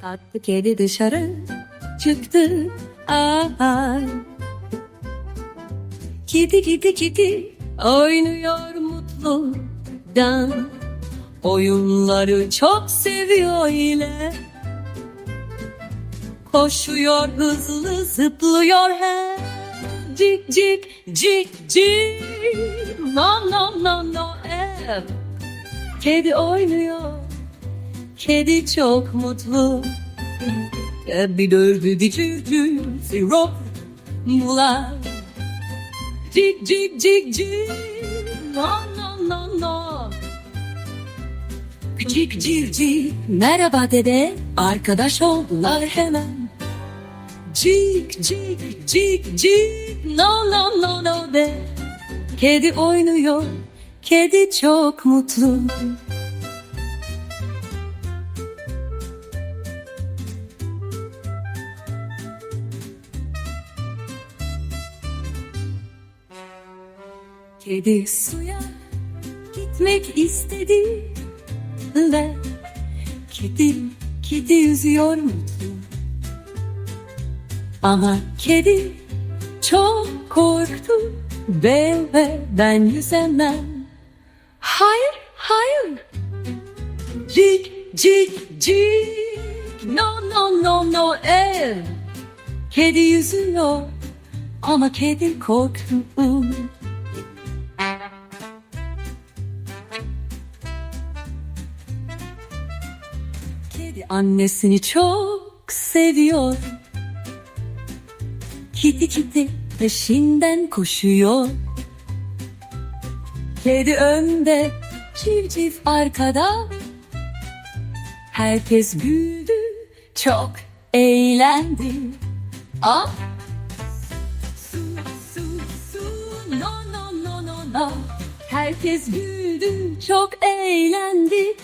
Kalktı kedi dışarı çıktı. Ay. Kedi kedi kedi oynuyor mutludan. Oyunları çok seviyor ile. Koşuyor hızlı zıplıyor he. Cik cik cik cik. No no no no ev. Kedi oynuyor. Kedi çok mutlu. Bir dördü dikirdi sirop bular. Cik cik cik cik. No no no no. Küçük civciv merhaba dede arkadaş oldular hemen. Cik cik cik cik no no no no de. Kedi oynuyor, kedi çok mutlu. Kedi suya gitmek istedi ve kedi kedi yüzüyor mutlu. Ama kedi çok korktu ve, ve ben yüzemem. Hayır, hayır. Cik, cik, cik. No, no, no, no, ev. Kedi yüzüyor ama kedi korktu. Kedi annesini çok seviyor. Kedi kedi peşinden koşuyor. Kedi önde, civciv arkada. Herkes güldü, çok eğlendi. Ah! Su, su, su, no, no, no, no, no. Herkes güldü, çok eğlendi.